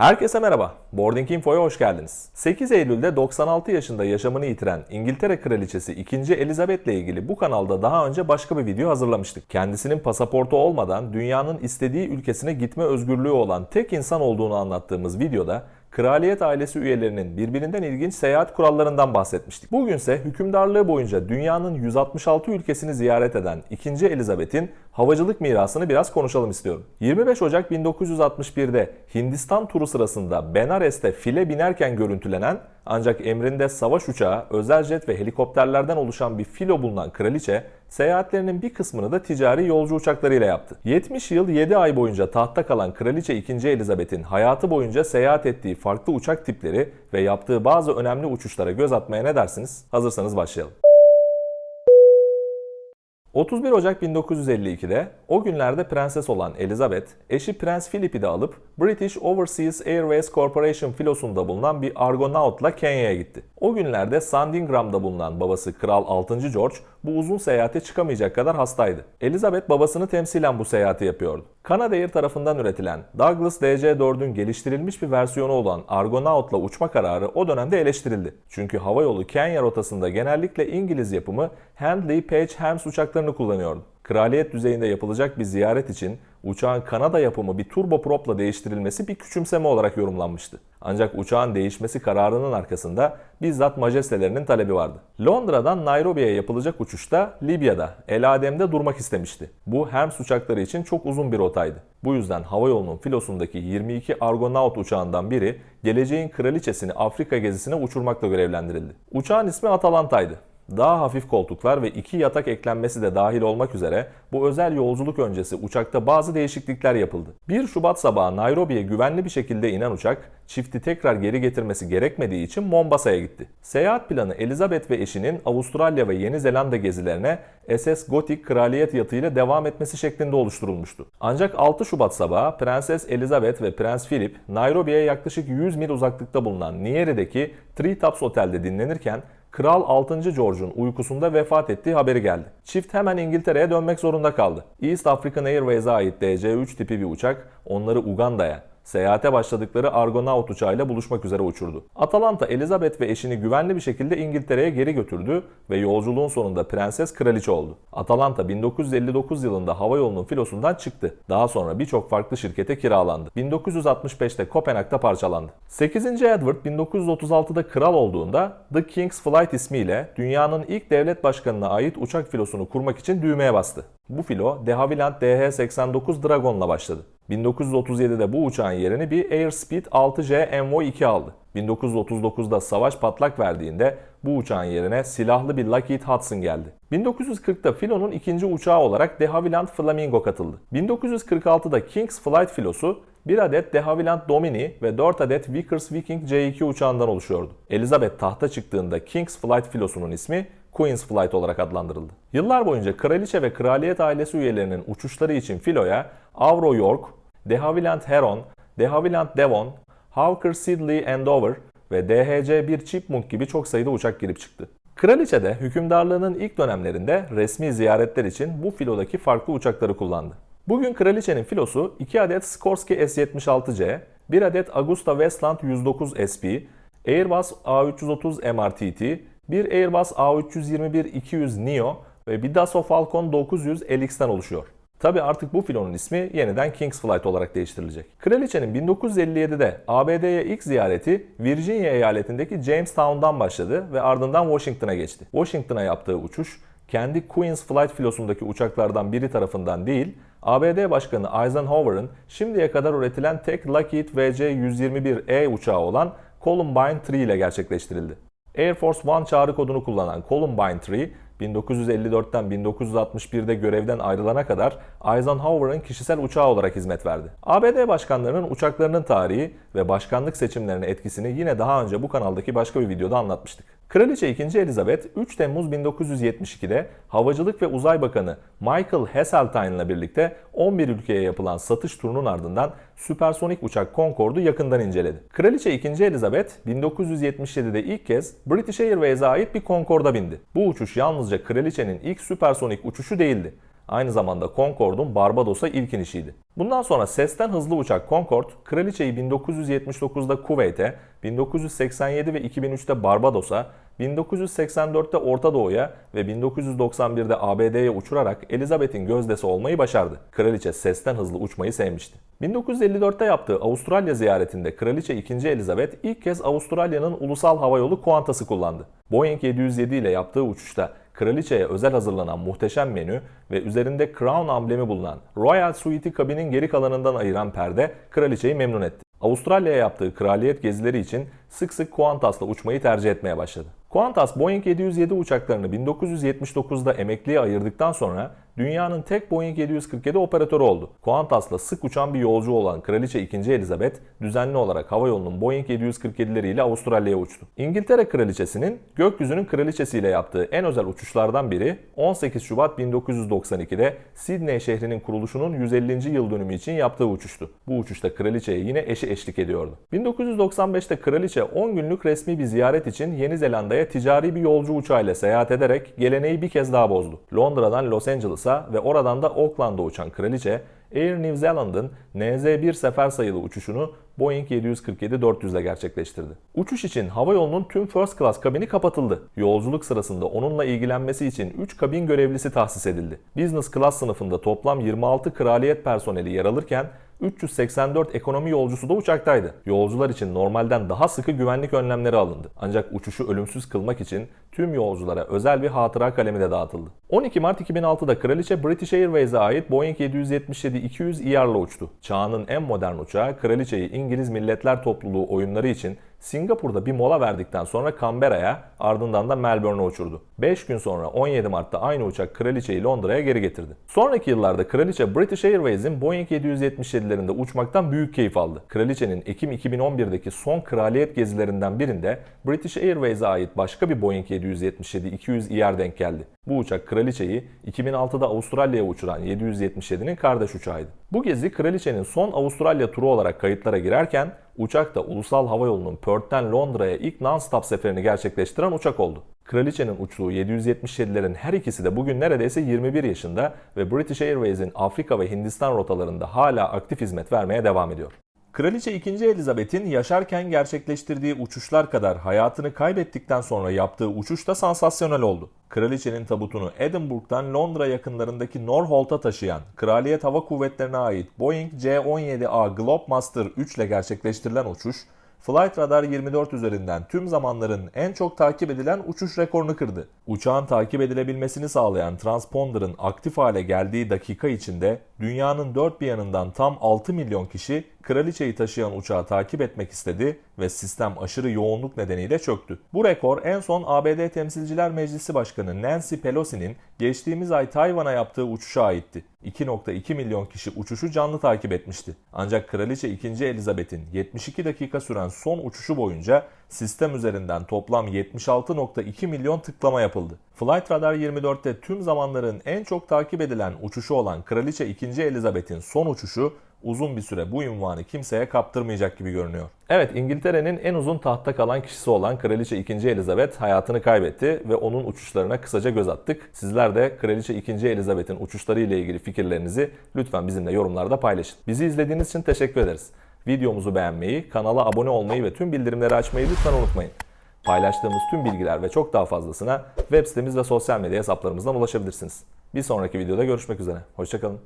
Herkese merhaba. Boarding Info'ya hoş geldiniz. 8 Eylül'de 96 yaşında yaşamını yitiren İngiltere Kraliçesi 2. Elizabeth ile ilgili bu kanalda daha önce başka bir video hazırlamıştık. Kendisinin pasaportu olmadan dünyanın istediği ülkesine gitme özgürlüğü olan tek insan olduğunu anlattığımız videoda kraliyet ailesi üyelerinin birbirinden ilginç seyahat kurallarından bahsetmiştik. Bugünse hükümdarlığı boyunca dünyanın 166 ülkesini ziyaret eden 2. Elizabeth'in havacılık mirasını biraz konuşalım istiyorum. 25 Ocak 1961'de Hindistan turu sırasında Benares'te file binerken görüntülenen ancak emrinde savaş uçağı, özel jet ve helikopterlerden oluşan bir filo bulunan kraliçe, seyahatlerinin bir kısmını da ticari yolcu uçaklarıyla yaptı. 70 yıl 7 ay boyunca tahtta kalan Kraliçe 2. Elizabeth'in hayatı boyunca seyahat ettiği farklı uçak tipleri ve yaptığı bazı önemli uçuşlara göz atmaya ne dersiniz? Hazırsanız başlayalım. 31 Ocak 1952'de o günlerde prenses olan Elizabeth, eşi Prens Philip'i de alıp British Overseas Airways Corporation filosunda bulunan bir Argonaut'la Kenya'ya gitti. O günlerde Sandingram'da bulunan babası Kral 6. George bu uzun seyahate çıkamayacak kadar hastaydı. Elizabeth babasını temsilen bu seyahati yapıyordu. Canadair tarafından üretilen Douglas DC-4'ün geliştirilmiş bir versiyonu olan Argonaut'la uçma kararı o dönemde eleştirildi. Çünkü havayolu Kenya rotasında genellikle İngiliz yapımı Handley Page Helms uçaklarını kullanıyordu. Kraliyet düzeyinde yapılacak bir ziyaret için uçağın Kanada yapımı bir turbopropla değiştirilmesi bir küçümseme olarak yorumlanmıştı. Ancak uçağın değişmesi kararının arkasında bizzat majestelerinin talebi vardı. Londra'dan Nairobi'ye yapılacak uçuşta Libya'da, El Adem'de durmak istemişti. Bu Hermes uçakları için çok uzun bir rotaydı. Bu yüzden havayolunun filosundaki 22 Argonaut uçağından biri geleceğin kraliçesini Afrika gezisine uçurmakla görevlendirildi. Uçağın ismi Atalanta'ydı daha hafif koltuklar ve iki yatak eklenmesi de dahil olmak üzere bu özel yolculuk öncesi uçakta bazı değişiklikler yapıldı. 1 Şubat sabahı Nairobi'ye güvenli bir şekilde inen uçak çifti tekrar geri getirmesi gerekmediği için Mombasa'ya gitti. Seyahat planı Elizabeth ve eşinin Avustralya ve Yeni Zelanda gezilerine SS Gothic kraliyet yatıyla devam etmesi şeklinde oluşturulmuştu. Ancak 6 Şubat sabahı Prenses Elizabeth ve Prens Philip Nairobi'ye yaklaşık 100 mil uzaklıkta bulunan Nyeri'deki Treetops Otel'de dinlenirken Kral 6. George'un uykusunda vefat ettiği haberi geldi. Çift hemen İngiltere'ye dönmek zorunda kaldı. East African Airways'a ait DC-3 tipi bir uçak onları Uganda'ya, seyahate başladıkları Argonaut uçağıyla buluşmak üzere uçurdu. Atalanta Elizabeth ve eşini güvenli bir şekilde İngiltere'ye geri götürdü ve yolculuğun sonunda prenses kraliçe oldu. Atalanta 1959 yılında havayolunun filosundan çıktı. Daha sonra birçok farklı şirkete kiralandı. 1965'te Kopenhag'da parçalandı. 8. Edward 1936'da kral olduğunda The King's Flight ismiyle dünyanın ilk devlet başkanına ait uçak filosunu kurmak için düğmeye bastı. Bu filo de Havilland DH-89 Dragon'la başladı. 1937'de bu uçağın yerini bir Airspeed 6J Envoy 2 aldı. 1939'da savaş patlak verdiğinde bu uçağın yerine silahlı bir Lockheed Hudson geldi. 1940'da filo'nun ikinci uçağı olarak de Havilland Flamingo katıldı. 1946'da King's Flight filosu bir adet de Havilland Domini ve 4 adet Vickers Viking C2 uçağından oluşuyordu. Elizabeth tahta çıktığında King's Flight filosunun ismi Queen's Flight olarak adlandırıldı. Yıllar boyunca kraliçe ve kraliyet ailesi üyelerinin uçuşları için filoya Avro York, de Havilland Heron, de Havilland Devon, Hawker Siddeley Andover ve DHC-1 Chipmunk gibi çok sayıda uçak girip çıktı. Kraliçe de hükümdarlığının ilk dönemlerinde resmi ziyaretler için bu filodaki farklı uçakları kullandı. Bugün kraliçenin filosu 2 adet Skorsky S-76C, 1 adet Augusta Westland 109 SP, Airbus A330 MRTT, bir Airbus A321-200 Neo ve bir Dassault Falcon 900 LX'ten oluşuyor. Tabi artık bu filonun ismi yeniden King's Flight olarak değiştirilecek. Kraliçenin 1957'de ABD'ye ilk ziyareti Virginia eyaletindeki Jamestown'dan başladı ve ardından Washington'a geçti. Washington'a yaptığı uçuş kendi Queen's Flight filosundaki uçaklardan biri tarafından değil, ABD Başkanı Eisenhower'ın şimdiye kadar üretilen tek Lockheed VC-121E uçağı olan Columbine 3 ile gerçekleştirildi. Air Force One çağrı kodunu kullanan Columbine 3, 1954'ten 1961'de görevden ayrılana kadar Eisenhower'ın kişisel uçağı olarak hizmet verdi. ABD başkanlarının uçaklarının tarihi ve başkanlık seçimlerine etkisini yine daha önce bu kanaldaki başka bir videoda anlatmıştık. Kraliçe 2. Elizabeth 3 Temmuz 1972'de Havacılık ve Uzay Bakanı Michael Heseltine ile birlikte 11 ülkeye yapılan satış turunun ardından süpersonik uçak Concorde'u yakından inceledi. Kraliçe 2. Elizabeth 1977'de ilk kez British Airways'a ait bir Concorde'a bindi. Bu uçuş yalnızca kraliçenin ilk süpersonik uçuşu değildi. Aynı zamanda Concorde'un Barbados'a ilk inişiydi. Bundan sonra sesten hızlı uçak Concorde, kraliçeyi 1979'da Kuveyt'e, 1987 ve 2003'te Barbados'a, 1984'te Orta Doğu'ya ve 1991'de ABD'ye uçurarak Elizabeth'in gözdesi olmayı başardı. Kraliçe sesten hızlı uçmayı sevmişti. 1954'te yaptığı Avustralya ziyaretinde Kraliçe 2. Elizabeth ilk kez Avustralya'nın ulusal havayolu Qantas'ı kullandı. Boeing 707 ile yaptığı uçuşta Kraliçeye özel hazırlanan muhteşem menü ve üzerinde Crown amblemi bulunan Royal Suite'i kabinin geri kalanından ayıran perde kraliçeyi memnun etti. Avustralya'ya yaptığı kraliyet gezileri için sık sık Qantas'la uçmayı tercih etmeye başladı. Qantas Boeing 707 uçaklarını 1979'da emekliye ayırdıktan sonra dünyanın tek Boeing 747 operatörü oldu. Qantas'la sık uçan bir yolcu olan Kraliçe 2. Elizabeth düzenli olarak havayolunun Boeing 747'leriyle Avustralya'ya uçtu. İngiltere Kraliçesi'nin gökyüzünün kraliçesiyle yaptığı en özel uçuşlardan biri 18 Şubat 1992'de Sydney şehrinin kuruluşunun 150. yıl dönümü için yaptığı uçuştu. Bu uçuşta kraliçeye yine eşi eşlik ediyordu. 1995'te kraliçe 10 günlük resmi bir ziyaret için Yeni Zelanda'ya ticari bir yolcu uçağıyla seyahat ederek geleneği bir kez daha bozdu. Londra'dan Los Angeles'a ve oradan da Auckland'a uçan kraliçe Air New Zealand'ın NZ1 sefer sayılı uçuşunu Boeing 747-400 ile gerçekleştirdi. Uçuş için havayolunun tüm first class kabini kapatıldı. Yolculuk sırasında onunla ilgilenmesi için 3 kabin görevlisi tahsis edildi. Business class sınıfında toplam 26 kraliyet personeli yer alırken 384 ekonomi yolcusu da uçaktaydı. Yolcular için normalden daha sıkı güvenlik önlemleri alındı. Ancak uçuşu ölümsüz kılmak için tüm yolculara özel bir hatıra kalemi de dağıtıldı. 12 Mart 2006'da kraliçe British Airways'e ait Boeing 777-200 ER'la uçtu. Çağının en modern uçağı kraliçeyi İngiliz Milletler Topluluğu oyunları için Singapur'da bir mola verdikten sonra Canberra'ya ardından da Melbourne'a uçurdu. 5 gün sonra 17 Mart'ta aynı uçak kraliçeyi Londra'ya geri getirdi. Sonraki yıllarda kraliçe British Airways'in Boeing 777'lerinde uçmaktan büyük keyif aldı. Kraliçenin Ekim 2011'deki son kraliyet gezilerinden birinde British Airways'e ait başka bir Boeing 777-200 ER denk geldi. Bu uçak kraliçeyi 2006'da Avustralya'ya uçuran 777'nin kardeş uçağıydı. Bu gezi kraliçenin son Avustralya turu olarak kayıtlara girerken uçak da ulusal havayolunun Perth'ten Londra'ya ilk non-stop seferini gerçekleştiren uçak oldu. Kraliçenin uçtuğu 777'lerin her ikisi de bugün neredeyse 21 yaşında ve British Airways'in Afrika ve Hindistan rotalarında hala aktif hizmet vermeye devam ediyor. Kraliçe 2. Elizabeth'in yaşarken gerçekleştirdiği uçuşlar kadar hayatını kaybettikten sonra yaptığı uçuş da sansasyonel oldu. Kraliçenin tabutunu Edinburgh'dan Londra yakınlarındaki Norholt'a taşıyan Kraliyet Hava Kuvvetleri'ne ait Boeing C-17A Globemaster 3 ile gerçekleştirilen uçuş, Flight Radar 24 üzerinden tüm zamanların en çok takip edilen uçuş rekorunu kırdı. Uçağın takip edilebilmesini sağlayan transponder'ın aktif hale geldiği dakika içinde dünyanın dört bir yanından tam 6 milyon kişi kraliçeyi taşıyan uçağı takip etmek istedi ve sistem aşırı yoğunluk nedeniyle çöktü. Bu rekor en son ABD Temsilciler Meclisi Başkanı Nancy Pelosi'nin geçtiğimiz ay Tayvan'a yaptığı uçuşa aitti. 2.2 milyon kişi uçuşu canlı takip etmişti. Ancak Kraliçe 2. Elizabeth'in 72 dakika süren son uçuşu boyunca sistem üzerinden toplam 76.2 milyon tıklama yapıldı. Flight Radar 24'te tüm zamanların en çok takip edilen uçuşu olan Kraliçe 2. Elizabeth'in son uçuşu uzun bir süre bu ünvanı kimseye kaptırmayacak gibi görünüyor. Evet İngiltere'nin en uzun tahtta kalan kişisi olan Kraliçe 2. Elizabeth hayatını kaybetti ve onun uçuşlarına kısaca göz attık. Sizler de Kraliçe 2. Elizabeth'in uçuşları ile ilgili fikirlerinizi lütfen bizimle yorumlarda paylaşın. Bizi izlediğiniz için teşekkür ederiz. Videomuzu beğenmeyi, kanala abone olmayı ve tüm bildirimleri açmayı lütfen unutmayın. Paylaştığımız tüm bilgiler ve çok daha fazlasına web sitemiz ve sosyal medya hesaplarımızdan ulaşabilirsiniz. Bir sonraki videoda görüşmek üzere. Hoşçakalın.